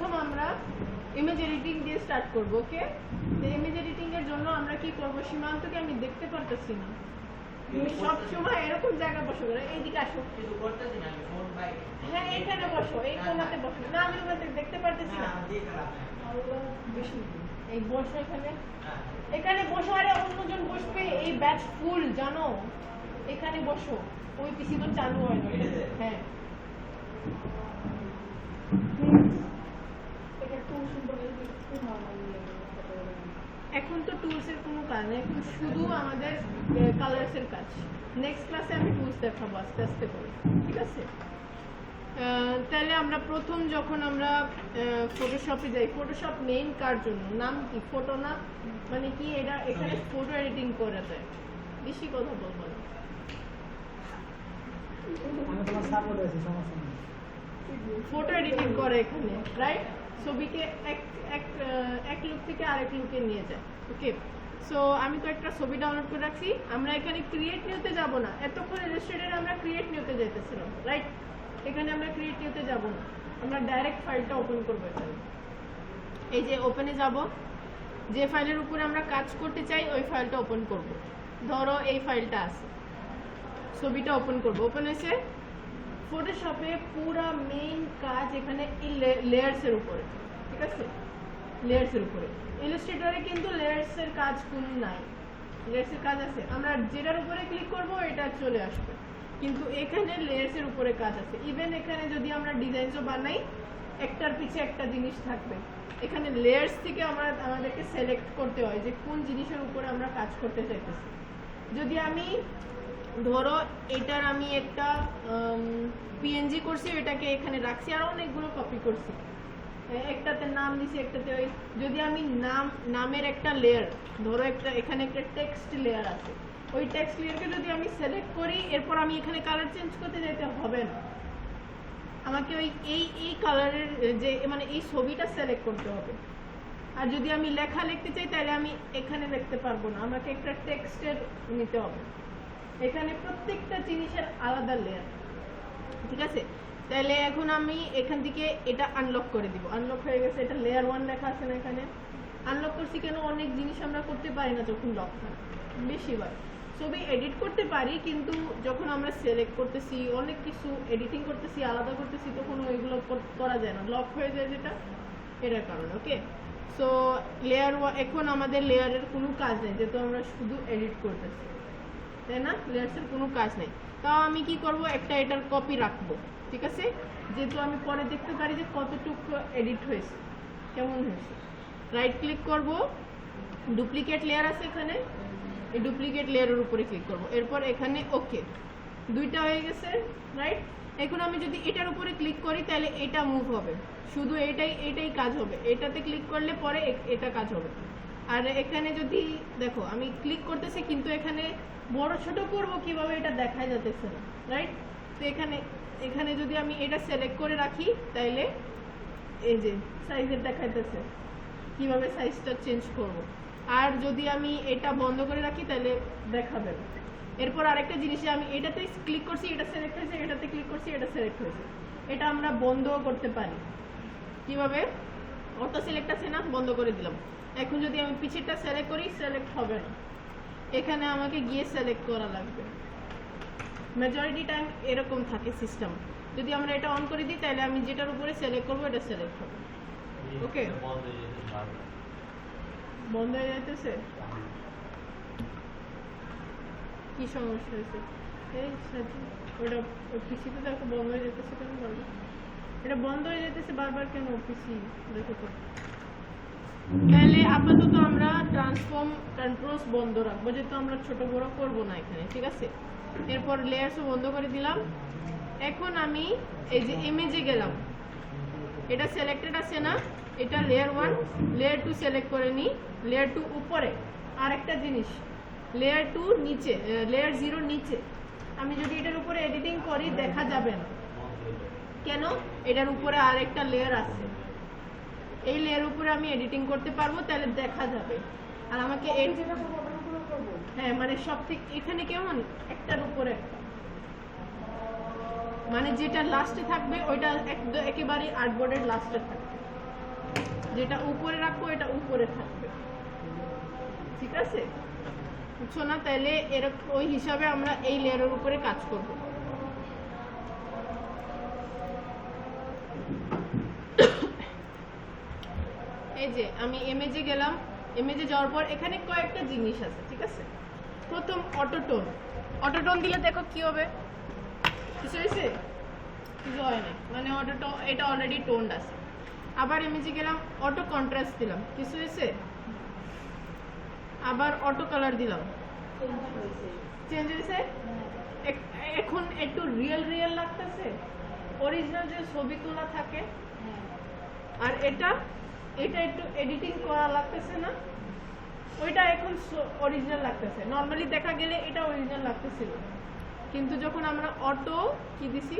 প্রথম আমরা image editing দিয়ে স্টার্ট করব ওকে ইমেজ এডিটিং এর জন্য আমরা কি করব? সীমান্তকে আমি দেখতে পারতেছি না। তুমি সব সময় এরকম জায়গা বসো করে এইদিকে আসো। হ্যাঁ এইখানে বসো এই কোণাতে বসো। না আমি ওখানে দেখতে পারতেছি না। এই বসো এখানে। হ্যাঁ। এখানে বসো আরে অন্যজন বসবে এই ব্যাচ ফুল জানো? এখানে বসো। ওই পিসি তো চালু হয় না। হ্যাঁ। এখন তো টুলস এর কোনো কাজ নেই এখন শুধু আমাদের কালার্স এর কাজ। নেক্সট ক্লাসে আমি টুলস দেখাবো আস্তে আস্তে করে ঠিক আছে? তাহলে আমরা প্রথম যখন আমরা ফটোশপে যাই ফটোশপ মেইন কার জন্য? নাম কি? ফটো না? মানে কি এটা এখানে ফটো এডিটিং করা যায় বেশি কথা বলব না। ফটো এডিটিং করে এখানে রাইট ছবিকে এক এক এক লুক থেকে আরেক লুকে নিয়ে যায়। ওকে সো আমি তো একটা ছবি ডাউনলোড করে রাখছি। আমরা এখানে ক্রিয়েট নিউতে যাব না। এতক্ষণ ইলাস্ট্রেটরে আমরা ক্রিয়েট নিউতে যাইতেছিলাম রাইট এখানে আমরা ক্রিয়েট নিউতে যাব না। আমরা ডাইরেক্ট ফাইলটা ওপেন করব এখানে। এই যে ওপেনে যাব। যে ফাইলের উপরে আমরা কাজ করতে চাই, ওই ফাইলটা ওপেন করব। ধরো এই ফাইলটা আছে। ছবিটা ওপেন করব। ওপেন এসে ফটোশপে পুরা মেইন কাজ এখানে এই লেয়ার্স এর উপরে, ঠিক আছে? লেয়ার্স এর উপরে। ইলাস্ট্রেটরে কিন্তু লেয়ার্স এর কাজ কোন নাই। লেয়ার্স এর কাজ আছে। আমরা যেটার উপরে ক্লিক করব, এটা চলে আসবে। কিন্তু এখানে লেয়ার্স এর উপরে কাজ আছে। ইভেন এখানে যদি আমরা ডিজাইনও বানাই, একটার পিছে একটা জিনিস থাকবে। এখানে লেয়ার্স থেকে আমরা আমাদেরকে সিলেক্ট করতে হয় যে কোন জিনিসের উপরে আমরা কাজ করতে চাইতেছি। যদি আমি ধরো, এটার আমি একটা পিএনজি করছি, এটাকে এখানে রাখছি, আর অনেকগুলো কপি করছি। একটাতে নাম দিছি, একটাতে ওই, যদি আমি নাম, নামের একটা লেয়ার ধরো একটা, এখানে একটা টেক্সট লেয়ার আছে, ওই টেক্সট লেয়ারকে যদি আমি সিলেক্ট করি, এরপর আমি এখানে কালার চেঞ্জ করতে যেতে হবে না। আমাকে ওই, এই এই কালারের যে মানে এই ছবিটা সিলেক্ট করতে হবে। আর যদি আমি লেখা লিখতে চাই, তাহলে আমি এখানে লিখতে পারব না। আমাকে একটা টেক্সটের নিতে হবে। এখানে প্রত্যেকটা জিনিসের আলাদা লেয়ার ঠিক আছে? তাহলে এখন আমি এখান থেকে এটা আনলক করে দিব। আনলক হয়ে গেছে, এটা লেয়ার ওয়ান লেখা আছে না এখানে? আনলক করছি কেন? অনেক জিনিস আমরা করতে পারি না যখন লক হয়। বেশিরভাগ। ছবি এডিট করতে পারি, কিন্তু যখন আমরা সিলেক্ট করতেছি, অনেক কিছু এডিটিং করতেছি, আলাদা করতেছি, তখন ওইগুলো করা যায় না। লক হয়ে যায় যেটা, এটার কারণে ওকে সো লেয়ার এখন আমাদের লেয়ারের কোনো কাজ নেই, যেহেতু আমরা শুধু এডিট করতেছি। তাই না? লেয়ার্সের কোনো কাজ নেই। তাও আমি কি করব? একটা এটার কপি রাখব। ঠিক আছে? যেহেতু আমি পরে দেখতে পারি যে কতটুকু এডিট হয়েছে। কেমন হয়েছে? রাইট ক্লিক করব। ডুপ্লিকেট লেয়ার আছে এখানে। এই ডুপ্লিকেট লেয়ারের উপরে ক্লিক করব। এরপর এখানে ওকে দুইটা হয়ে গেছে রাইট এখন আমি যদি এটার উপরে ক্লিক করি, তাহলে এটা মুভ হবে। শুধু এটাই এটাই কাজ হবে। এটাতে ক্লিক করলে পরে এটা কাজ হবে। আর এখানে যদি, দেখো, আমি ক্লিক করতেছি, কিন্তু এখানে বড় ছোট করব, কীভাবে এটা দেখা যাচ্ছে না রাইট তো এখানে এখানে যদি আমি এটা সিলেক্ট করে রাখি, তাইলে এই যে সাইজের দেখাইতেছে, কীভাবে সাইজটা চেঞ্জ করব। আর যদি আমি এটা বন্ধ করে রাখি তাহলে দেখাবে এরপর আরেকটা জিনিসে, আমি এটাতে ক্লিক করছি, এটা সিলেক্ট হয়েছে, এটাতে ক্লিক করছি, এটা সিলেক্ট হয়েছে। এটা আমরা বন্ধও করতে পারি। কীভাবে? অটো সিলেক্ট আছে না, বন্ধ করে দিলাম। এখন যদি আমি পিছেরটা সিলেক্ট করি সিলেক্ট হবে না। এখানে আমাকে গিয়ে সিলেক্ট করা লাগবে। মেজরিটি টাইম এরকম থাকে সিস্টেম যদি আমরা এটা অন করে দিই, তাহলে আমি যেটার উপরে সিলেক্ট করব, এটা সিলেক্ট হবে। ওকে বন্ধ হয়ে যাইতেছে? কি সমস্যা হয়েছে? এই ওটা পিসিতে দেখো, বন্ধ হয়ে যেতেছে কেন? বারবার এটা বন্ধ হয়ে যেতেছে বারবার কেন পিসি দেখো তো। তাহলে আপাতত আমরা ট্রান্সফর্ম কন্ট্রোলস বন্ধ রাখব, যেহেতু আমরা ছোট বড় করব না এখানে, ঠিক আছে? এরপর লেয়ার্সও বন্ধ করে দিলাম। এখন আমি এই যে ইমেজে গেলাম। এটা সিলেক্টেড আছে না? এটা layer one layer two select করে নিই লেয়ার টু উপরে। আর একটা জিনিস লেয়ার টু নিচে লেয়ার জিরো নিচে। আমি যদি এটার উপরে এডিটিং করি, দেখা যাবে না। কেন? এটার উপরে আর একটা লেয়ার আছে। এই লেয়ার উপরে আমি এডিটিং করতে পারব তাহলে দেখা যাবে। আর আমাকে হ্যাঁ মানে সব থেকে এখানে কেমন? একটার উপরে। একটা মানে যেটা লাস্টে থাকবে ওইটা একেবারে আর্টবোর্ডের লাস্টে থাকবে। যেটা উপরে রাখব এটা উপরে থাকবে। ঠিক আছে? বুঝছ না? তাহলে এরকম ওই হিসাবে আমরা এই লেয়ারের উপরে কাজ করব এই যে আমি এমএজে গেলাম এমএজে যাওয়ার পর এখানে কয়েকটা জিনিস আছে ঠিক আছে? প্রথম অটোটোন অটোটোন দিলে দেখো কি হবে? কিছু হয়েছে? কিছু হয় নাই। মানে অটোটো এটা অলরেডি টোন্ড আছে। আবার এমএজে গেলাম অটো কন্ট্রাস্ট দিলাম। কিছু হয়েছে? আবার অটো কালার দিলাম। চেঞ্জ হয়েছে? এখন একটু রিয়েল রিয়েল লাগতেছে? অরিজিনাল যে ছবি তোলা থাকে আর এটা এটা একটু এডিটিং করা লাগতেছে না। ওইটা এখন অরিজিনাল লাগতেছে। নর্মালি দেখা গেলে এটা অরিজিনাল লাগতেছিল। কিন্তু যখন আমরা অটো কি দিছি?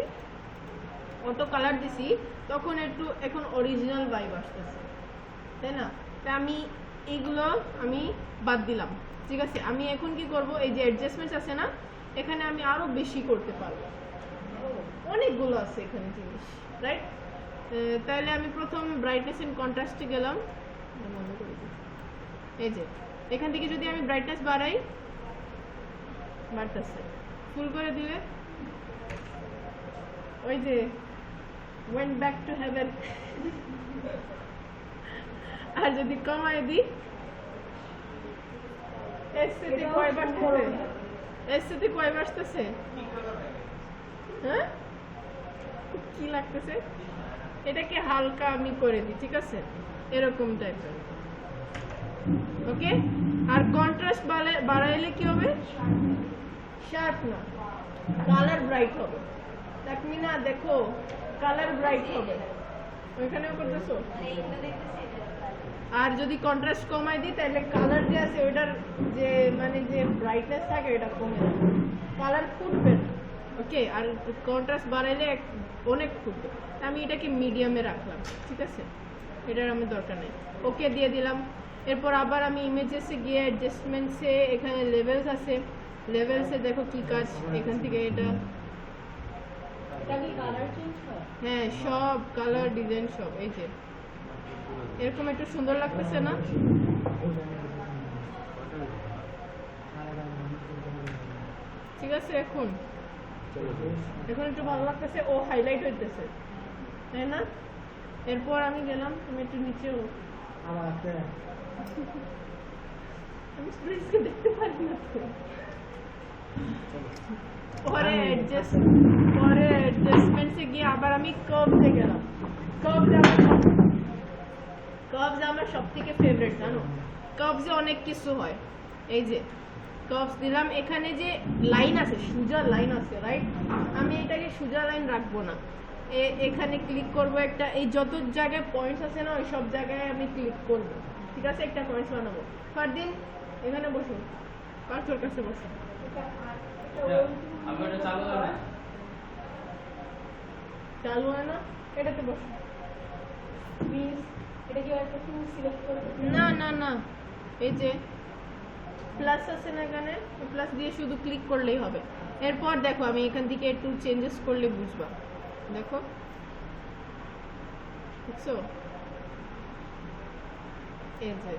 অটো কালার দিছি, তখন একটু এখন অরিজিনাল ভাইব আসতেছে। তাই না? তা আমি এইগুলো আমি বাদ দিলাম। ঠিক আছে? আমি এখন কি করব? এই যে অ্যাডজাস্টমেন্টস আছে না, এখানে আমি আরও বেশি করতে পারব। অনেকগুলো আছে এখানে জিনিস রাইট তাহলে আমি প্রথম ব্রাইটনেস এন্ড কন্ট্রাস্টে গেলাম। এই যে এখান থেকে যদি আমি ব্রাইটনেস বাড়াই বাড়তেছে। ফুল করে দিলে ওই যে went ব্যাক টু heaven আর যদি কমাই দিই বাড়তেছে? কয় বাড়তেছে? হ্যাঁ? কি লাগতেছে? এটাকে হালকা আমি করে দিই, ঠিক আছে? এরকম টাইপের ওকে? আর কন্ট্রাস্ট বাড়াইলে কি হবে? শার্প না। কালার ব্রাইট হবে। দেখনি না দেখো কালার ব্রাইট হবে। ওইখানেও করতেছো? আর যদি কন্ট্রাস্ট কমাই দিই, তাহলে কালার যে আছে, ওইটার যে মানে যে ব্রাইটনেস থাকে এটা কমে যাবে। কালার ফুটবে না। ওকে? আর কন্ট্রাস্ট বাড়াইলে অনেক ফুটবে আমি এটাকে মিডিয়ামে রাখলাম ঠিক আছে? এটার আমার দরকার নেই। ওকে দিয়ে দিলাম। এরপর আবার আমি ইমেজেসে গিয়ে অ্যাডজাস্টমেন্টসে এখানে লেভেলস আছে। লেভেলসে দেখো কি কাজ এখান থেকে এটা। হ্যাঁ? সব কালার ডিজাইন সব এই যে। এরকম একটু সুন্দর লাগতেছে না? ঠিক আছে এখন। এখন একটু ভালো লাগতেছে ও হাইলাইট হইতেছে। তাই না? এরপর আমি গেলাম তুমি একটু নিচেও। আবার একটা আমি স্প্রিন্সকে দেখতে পারি না পরে অ্যাডজাস্ট পরে অ্যাডজাস্টমেন্টসে গিয়ে আবার আমি কার্ভসে গেলাম। কার্ভস আমার কার্ভস আমার সব থেকে ফেভারিট জানো কার্ভসে অনেক কিছু হয়। এই যে কার্ভস দিলাম। এখানে যে লাইন আছে সোজা লাইন আছে রাইট আমি এটাকে সোজা লাইন রাখব না। এ- এখানে ক্লিক করব একটা। এই যত জায়গায় পয়েন্টস আছে না ওই সব জায়গায় আমি ক্লিক করব। ঠিক আছে? একটা পয়েন্টস বানাবো। ফারদিন এখানে বসুন পাঁচশোর কাছে বসুন চালু হয় না? চালু হয় না? এটাতে বসুন প্লিজ এটা কি একটা সিলেক্ট করে? না না না। এই যে প্লাস আছে না এখানে প্লাস দিয়ে শুধু ক্লিক করলেই হবে। এরপর দেখো, আমি এখান থেকে একটু চেঞ্জেস করলে বুঝবা। দেখো। বুঝছ? এই যে।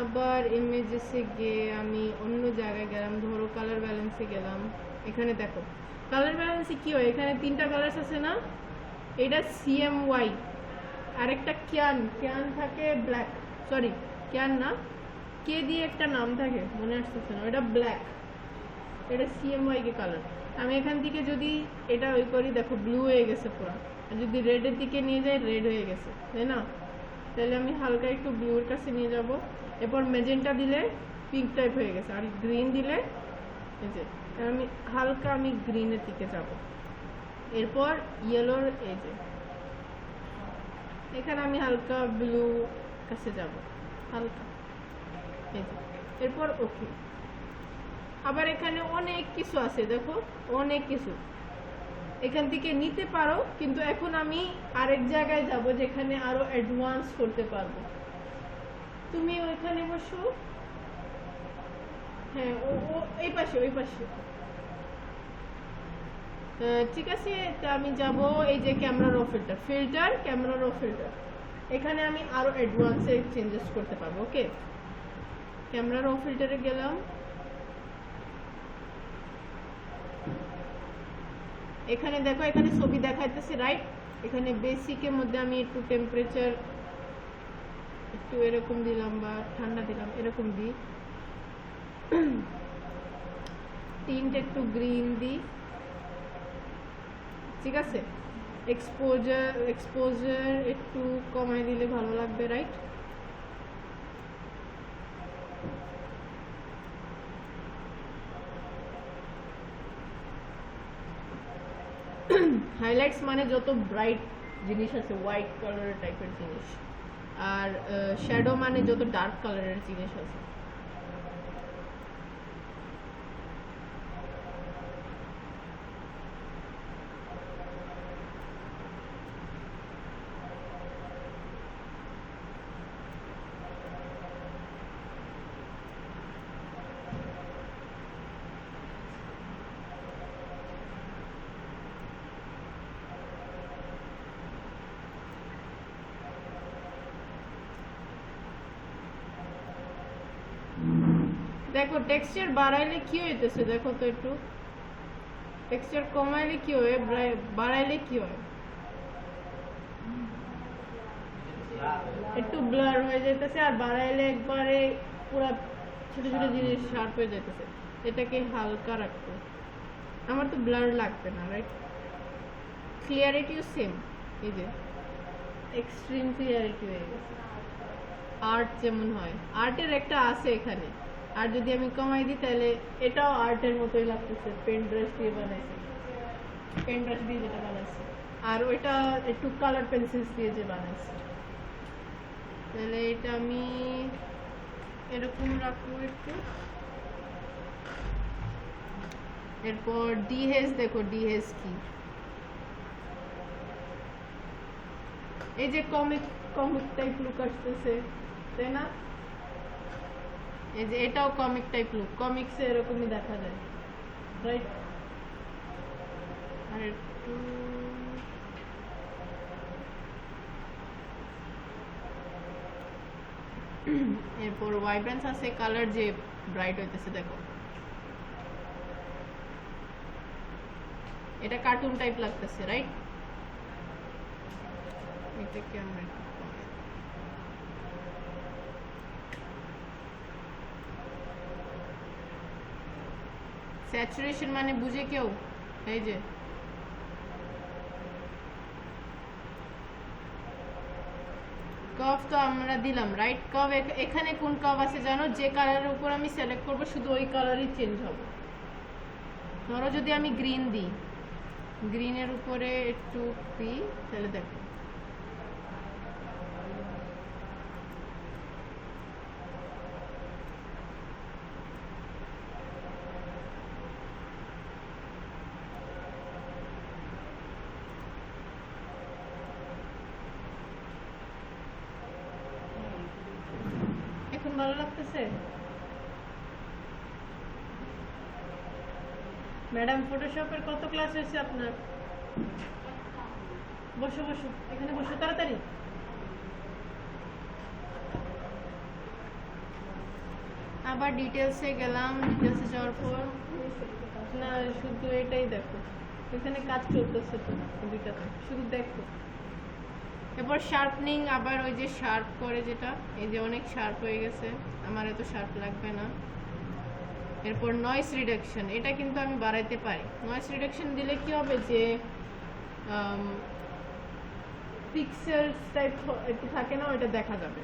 আবার ইমেজেসে গিয়ে আমি অন্য জায়গায় গেলাম, ধরো কালার ব্যালেন্সে গেলাম। এখানে দেখো কালার ব্যালেন্সে কি হয়? এখানে তিনটা কালার্স আছে না? এটা সিএমওয়াই আরেকটা ক্যান ক্যান থাকে ব্ল্যাক সরি ক্যান না কে দিয়ে একটা নাম থাকে, মনে আসতেছে না এটা ব্ল্যাক এটা সিএমওয়াই কে কালার আমি এখান থেকে যদি এটা ওই করি, দেখো ব্লু হয়ে গেছে পুরো। আর যদি রেডের দিকে নিয়ে যাই রেড হয়ে গেছে, তাই না? তাহলে আমি হালকা একটু ব্লুর কাছে নিয়ে যাব। এরপর মেজেন্টা দিলে পিঙ্ক টাইপ হয়ে গেছে। আর গ্রিন দিলে এই যে আমি হালকা আমি গ্রিনের দিকে যাব। এরপর ইয়েলোর এই যে, এখানে আমি হালকা ব্লু কাছে যাব। হালকা, এই যে। এরপর ওকে আবার এখানে অনেক কিছু আছে, দেখো, অনেক কিছু। এখান থেকে নিতে পারো, কিন্তু এখন আমি আরেক জায়গায় যাব যেখানে আরও অ্যাডভান্স করতে পারব। তুমি ওইখানে বসো। হ্যাঁ ও এই পাশে, ওই পাশে। ঠিক আছে, তা আমি যাব এই যে ক্যামেরা র ফিল্টার ফিল্টার ক্যামেরা র ফিল্টার এখানে আমি আরও অ্যাডভান্সে চেঞ্জেস করতে পারব ওকে ক্যামেরা র ফিল্টারে গেলাম। এখানে দেখো, এখানে ছবি দেখাইতেছে রাইট এখানে বেসিকের মধ্যে আমি একটু টেম্পারেচার একটু এরকম দিলাম বা ঠান্ডা দিলাম, এরকম দিই। টিনটা একটু গ্রিন দিই। ঠিক আছে? এক্সপোজার এক্সপোজার একটু কমাই দিলে ভালো লাগবে রাইট হাইলাইটস মানে যত ব্রাইট জিনিস আছে হোয়াইট কালারের টাইপের জিনিস। আর শ্যাডো মানে যত ডার্ক কালারের জিনিস আছে। দেখো টেক্সচার বাড়াইলে কি হইতেছে? দেখো তো একটু। টেক্সচার কমাইলে কি হয় বাড়াইলে কি হয় একটু ব্লার হয়ে যাইতেছে আর বাড়াইলে একবারে পুরো ছোট ছোট জিনিস শার্প হয়ে যাইতেছে। এটাকে হালকা রাখতে আমার তো ব্লার লাগবে না রাইট ক্লিয়ারিটিও সেম এই যে এক্সট্রিম ক্লিয়ারিটি হয়ে গেছে। আর্ট যেমন হয়। আর্টের একটা আছে এখানে। আর যদি আমি কমাই দিই, তাহলে এটাও আর্টের মতোই লাগতেছে পেন ব্রাশ দিয়ে বানাইছে। পেন ব্রাশ দিয়ে যেটা বানাইছে। আর ওইটা একটু কালার পেন্সিলস দিয়ে যে বানাইছে। তাহলে এটা আমি এরকম রাখব একটু। এরপর ডিহেস দেখো ডিহেস কি? এই যে কমিক কমিক টাইপ লুক আসতেছে, তাই না? এই যে এটাও কমিক টাইপ লুক কমিক্সে এরকমই দেখা যায়। রাইট আর একটু এরপর ভাইব্রেন্স আছে কালার যে ব্রাইট হইতেছে, দেখো। এটা কার্টুন টাইপ লাগতেছে রাইট এটাকে আমরা একটু কমাই দিই। স্যাচুরেশন মানে বুঝে কেউ? এই যে। কফ তো আমরা দিলাম রাইট কফ এখানে কোন কফ আছে জানো? যে কালারের উপর আমি সিলেক্ট করব, শুধু ওই কালারই চেঞ্জ হবে। ধরো যদি আমি গ্রিন দিই গ্রিনের উপরে একটু দিই তাহলে দেখো। ভালো লাগতেছে? ম্যাডাম, ফটোশপের কত ক্লাস হয়েছে আপনার? বসো বসো। এখানে বসো, তাড়াতাড়ি। আবার ডিটেলসে গেলাম ডিটেলসে যাওয়ার পর। না, শুধু এটাই দেখো। এখানে কাজ চলতেছে তো দুইটাতে শুধু দেখো। এরপর শার্পনিং আবার ওই যে শার্প করে যেটা, এই যে অনেক শার্প হয়ে গেছে, আমার এত শার্প লাগবে না। এরপর নয়েস রিডাকশন এটা কিন্তু আমি বাড়াইতে পারি। নয়েস রিডাকশন দিলে কি হবে যে পিক্সেলস টাইপ একটু থাকে না, ওইটা দেখা যাবে।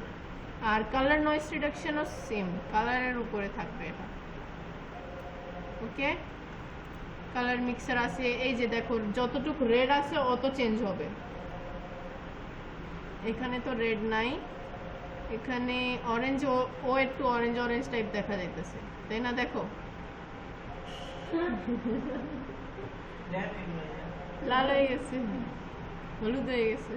আর কালার নয়েস রিডাকশনও সেম কালারের উপরে থাকবে এটা। ওকে কালার মিক্সার আছে, এই যে দেখো, যতটুকু রেড আছে, অত চেঞ্জ হবে। এখানে তো রেড নাই। এখানে অরেঞ্জ ও একটু অরেঞ্জ অরেঞ্জ টাইপ দেখা যাইতেছে। তাই না দেখো? লাল হয়ে গেছে। হলুদ হয়ে গেছে।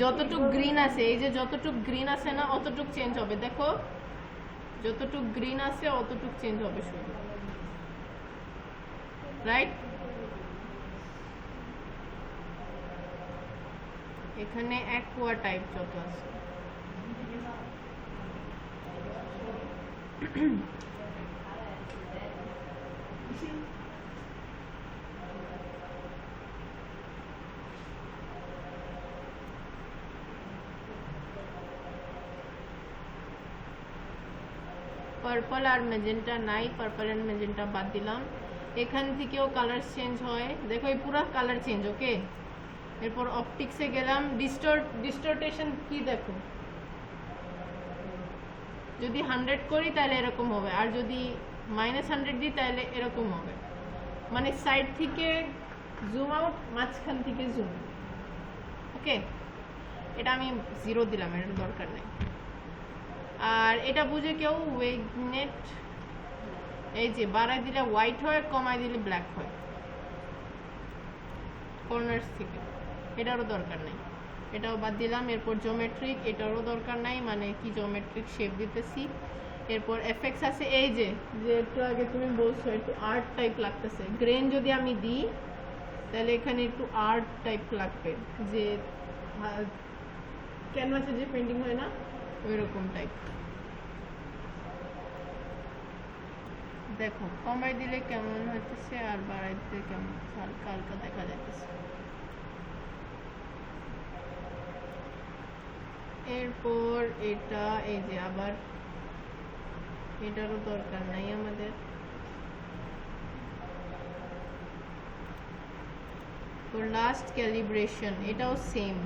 যতটুক গ্রিন আছে, এই যে যতটুক গ্রিন আছে না, অতটুক চেঞ্জ হবে। দেখো, যতটুক গ্রিন আছে, অতটুক চেঞ্জ হবে শুধু। রাইট এখানে অ্যাকোয়া টাইপ যত আছে। পার্পল আর মেজেন্টা নাই পার্পল অ্যান্ড মেজেন্টা বাদ দিলাম। এখান থেকেও কালার চেঞ্জ হয়। দেখো, এই পুরো কালার চেঞ্জ ওকে এরপর অপটিক্সে গেলাম। ডিস্টর্ট ডিস্টর্টেশন কি দেখো? যদি হান্ড্রেড করি তাহলে এরকম হবে, আর যদি মাইনাস হান্ড্রেড দিই তাহলে এরকম হবে। মানে সাইড থেকে জুম আউট মাঝখান থেকে জুম ওকে এটা আমি জিরো দিলাম এটার দরকার নেই। আর এটা বুঝে কেউ ওয়েগনেট এই যে বাড়ায় দিলে হোয়াইট হয়, কমায় দিলে ব্ল্যাক হয়। কর্নার্স থেকে। এটারও দরকার নেই। এটাও বাদ দিলাম। এরপর জোমেট্রিক এটারও দরকার নাই। মানে কি জোমেট্রিক শেপ দিতেছি। এরপর এফেক্টস আছে, এই যে একটু আগে তুমি বলছো, একটু আর্ট টাইপ লাগতেছে। গ্রেন যদি আমি দিই, তাহলে এখানে একটু আর্ট টাইপ লাগবে। যে ক্যানভাসে যে পেন্টিং হয় না ওই রকম টাইপ দেখো, কমাই দিলে কেমন হইতেছে আর বাড়াই দিলে কেমন? হালকা হালকা দেখা যাইতেছে। এরপর এটা, এই যে আবার, এটারও দরকার নাই আমাদের। তো লাস্ট ক্যালিব্রেশন এটাও সেম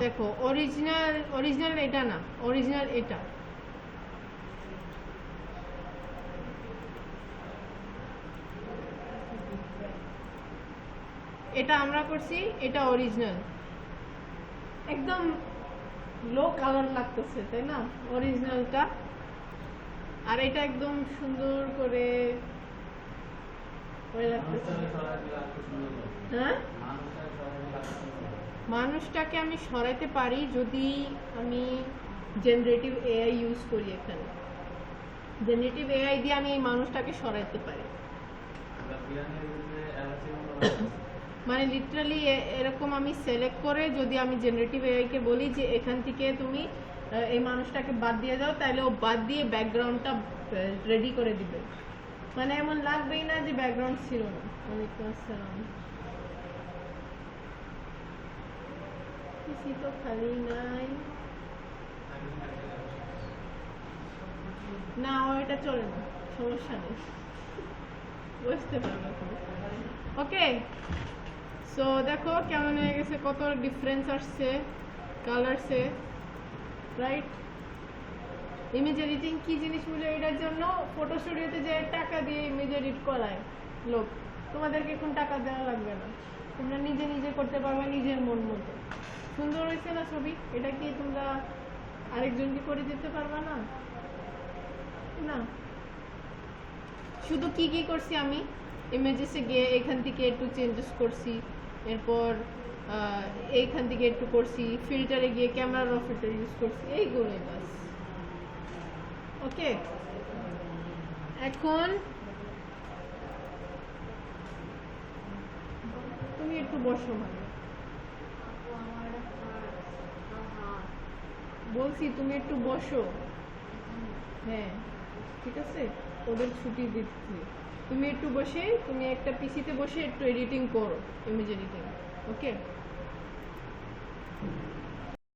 দেখো অরিজিনাল অরিজিনাল এটা না অরিজিনাল এটা। এটা আমরা করছি এটা অরিজিনাল একদম লো কালার লাগতেছে তাই না? অরিজিনালটা আর এটা একদম সুন্দর করে হ্যাঁ মানুষটাকে আমি সরাইতে পারি যদি আমি জেনারেটিভ এআই ইউজ করি এখানে। জেনারেটিভ এআই দিয়ে আমি এই মানুষটাকে সরাইতে পারি। মানে লিটারালি এরকম আমি সিলেক্ট করে যদি আমি জেনারেটিভ এআইকে বলি যে এখান থেকে তুমি এই মানুষটাকে বাদ দিয়ে দাও, তাহলে ও বাদ দিয়ে ব্যাকগ্রাউন্ডটা রেডি করে দিবে। মানে এমন লাগবেই না যে ব্যাকগ্রাউন্ড ছিল না। ওয়ালাইকুম আসসালাম। কিছু তো খালি নাই না এটা চলে না সমস্যা নেই বুঝতে পারবে ওকে সো দেখো কেমন হয়ে গেছে কত ডিফারেন্স আসছে কালারসে রাইট ইমেজ এডিটিং কি জিনিস বলে এটার জন্য ফটো স্টুডিওতে যে টাকা দিয়ে ইমেজ এডিট করায় লোক তোমাদেরকে এখন টাকা দেওয়া লাগবে না। তোমরা নিজে নিজে করতে পারবে, নিজের মন মতো। সুন্দর হয়েছে না ছবি? এটা কি তোমরা আরেকজনকে করে দিতে পারবে না? না? শুধু কি কি করছি আমি? ইমেজেসে গিয়ে এখান থেকে একটু চেঞ্জেস করছি, এরপর এইখান থেকে একটু করছি ফিল্টারে গিয়ে ক্যামেরা র ফিল্টার ইউজ করছি, এইগুলোই বাস ওকে এখন তুমি একটু বসো মানে বলছি, তুমি একটু বসো। হ্যাঁ ঠিক আছে? ওদের ছুটি দিচ্ছি। তুমি একটু বসে, তুমি একটা পিসিতে বসে একটু এডিটিং করো ইমেজ এডিটিং ওকে